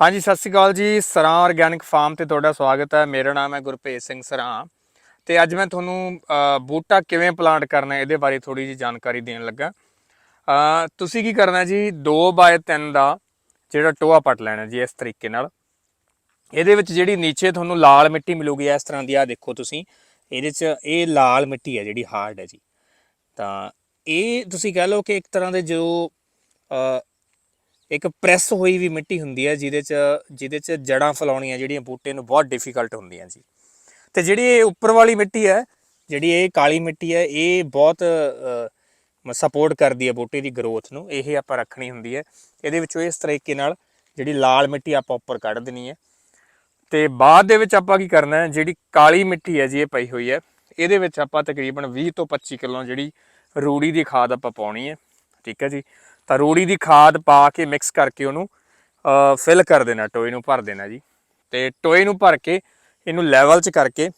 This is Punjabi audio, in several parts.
ਹਾਂਜੀ, ਸਤਿ ਸ਼੍ਰੀ ਅਕਾਲ ਜੀ। ਸਰਾਂ ਆਰਗੈਨਿਕ ਫਾਰਮ ਤੇ ਤੁਹਾਡਾ ਸਵਾਗਤ ਹੈ। ਮੇਰਾ ਨਾਮ ਹੈ ਗੁਰਪ੍ਰੀਤ ਸਿੰਘ ਸਰਾਂ ਤੇ ਅੱਜ ਮੈਂ ਤੁਹਾਨੂੰ ਬੂਟਾ ਕਿਵੇਂ ਪਲਾਂਟ ਕਰਨਾ ਇਹਦੇ ਬਾਰੇ ਥੋੜੀ ਜੀ ਜਾਣਕਾਰੀ ਦੇਣ ਲੱਗਾ। ਤੁਸੀਂ ਕੀ ਕਰਨਾ ਜੀ? 2x3 ਦਾ ਜਿਹੜਾ ਟੋਆ ਪੱਟ ਲੈਣਾ ਜੀ ਇਸ ਤਰੀਕੇ ਨਾਲ। ਇਹਦੇ ਵਿੱਚ ਜਿਹੜੀ ਨੀਚੇ ਤੁਹਾਨੂੰ ਲਾਲ ਮਿੱਟੀ ਮਿਲੂਗੀ, ਇਸ ਤਰ੍ਹਾਂ ਦੀ ਆ ਦੇਖੋ ਤੁਸੀਂ। ਇਹਦੇ 'ਚ ਇਹ ਲਾਲ ਮਿੱਟੀ ਹੈ ਜਿਹੜੀ ਹਾਰਡ ਹੈ ਜੀ। ਤਾਂ ਇਹ ਤੁਸੀਂ ਕਹਿ ਲਓ ਕਿ ਇੱਕ ਤਰ੍ਹਾਂ ਦੇ ਜੋ ਇੱਕ ਪ੍ਰੈਸ ਹੋਈ ਵੀ ਮਿੱਟੀ ਹੁੰਦੀ ਹੈ, ਜਿਹਦੇ 'ਚ ਜਿਹਦੇ 'ਚ ਜੜਾਂ ਫਲਾਉਣੀਆਂ ਜਿਹੜੀਆਂ ਬੂਟੇ ਨੂੰ ਬਹੁਤ ਡਿਫਿਕਲਟ ਹੁੰਦੀਆਂ ਜੀ। ਤੇ ਜਿਹੜੀ ਇਹ ਉੱਪਰ ਵਾਲੀ ਮਿੱਟੀ ਹੈ, ਜਿਹੜੀ ਇਹ ਕਾਲੀ ਮਿੱਟੀ ਹੈ, ਇਹ ਬਹੁਤ ਸਪੋਰਟ ਕਰਦੀ ਹੈ ਬੂਟੇ ਦੀ ਗਰੋਥ ਨੂੰ। ਇਹ ਆਪਾਂ ਰੱਖਣੀ ਹੁੰਦੀ ਹੈ। ਇਹਦੇ ਵਿੱਚੋਂ ਇਸ ਤਰੀਕੇ ਨਾਲ ਜਿਹੜੀ ਲਾਲ ਮਿੱਟੀ ਆਪਾਂ ਉੱਪਰ ਕੱਢ ਦੇਣੀ ਹੈ। ਤੇ ਬਾਅਦ ਦੇ ਵਿੱਚ ਆਪਾਂ ਕੀ ਕਰਨਾ ਹੈ, ਜਿਹੜੀ ਕਾਲੀ ਮਿੱਟੀ ਹੈ ਜੀ, ਇਹ ਪਈ ਹੋਈ ਹੈ, ਇਹਦੇ ਵਿੱਚ ਆਪਾਂ ਤਕਰੀਬਨ 20 ਤੋਂ 25 ਕਿਲੋ ਜਿਹੜੀ ਰੂੜੀ ਦੀ ਖਾਦ ਆਪਾਂ ਪਾਉਣੀ ਹੈ। ਠੀਕ ਹੈ ਜੀ। ਤਾਂ ਰੂੜੀ ਦੀ ਖਾਦ ਪਾ ਕੇ ਮਿਕਸ ਕਰਕੇ ਉਹਨੂੰ ਫਿਲ ਕਰ ਦੇਣਾ, ਟੋਏ ਨੂੰ ਭਰ ਦੇਣਾ ਜੀ। ਤੇ ਟੋਏ ਨੂੰ ਭਰ ਕੇ ਇਹਨੂੰ ਲੈਵਲ 'ਚ ਕਰਕੇ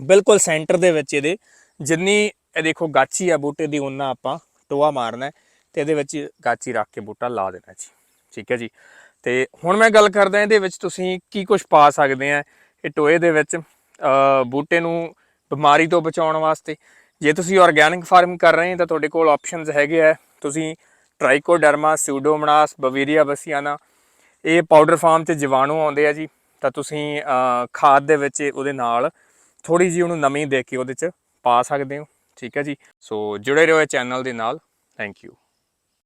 ਬਿਲਕੁਲ ਸੈਂਟਰ ਦੇ ਵਿੱਚ ਇਹਦੇ ਜਿੰਨੀ, ਇਹ ਦੇਖੋ ਗਾਚੀ ਆ ਬੂਟੇ ਦੀ ਉਹਨਾਂ ਆਪਾਂ ਟੋਆ ਮਾਰਨਾ ਹੈ ਤੇ ਇਹਦੇ ਵਿੱਚ ਗਾਚੀ ਰੱਖ ਕੇ ਬੂਟਾ ਲਾ ਦੇਣਾ ਜੀ। ਠੀਕ ਹੈ ਜੀ। ਤੇ ਹੁਣ ਮੈਂ ਗੱਲ ਕਰਦਾ ਇਹਦੇ ਵਿੱਚ ਤੁਸੀਂ ਕੀ ਕੁਝ ਪਾ ਸਕਦੇ ਆ ਇਹ ਟੋਏ ਦੇ ਵਿੱਚ ਬੂਟੇ ਨੂੰ ਬਿਮਾਰੀ ਤੋਂ ਬਚਾਉਣ ਵਾਸਤੇ। ਜੇ ਤੁਸੀਂ ਆਰਗੈਨਿਕ ਫਾਰਮਿੰਗ ਕਰ ਰਹੇ ਹੋ ਤਾਂ ਤੁਹਾਡੇ ਕੋਲ ਆਪਸ਼ਨਸ ਹੈਗੇ ਆ। ਤੁਸੀਂ ਟ੍ਰਾਈਕੋਡਰਮਾ ਸਿਊਡੋਮਨਾਸ ਬਵੇਰੀਆ ਬਸੀਆਨਾ, ਇਹ ਪਾਊਡਰ ਫਾਰਮ 'ਚ ਜੀਵਾਣੂ ਆਉਂਦੇ ਆ ਜੀ। ਤਾਂ ਤੁਸੀਂ ਖਾਦ ਦੇ ਵਿੱਚ ਉਹਦੇ ਨਾਲ ਥੋੜੀ ਜਿਹੀ ਉਹਨੂੰ ਨਮੀ ਦੇ ਕੇ ਉਹਦੇ ਚ ਪਾ ਸਕਦੇ ਹੋ। ਠੀਕ ਹੈ ਜੀ। ਸੋ ਜੁੜੇ ਰਹੋ ਇਹ ਚੈਨਲ ਦੇ ਨਾਲ। Thank you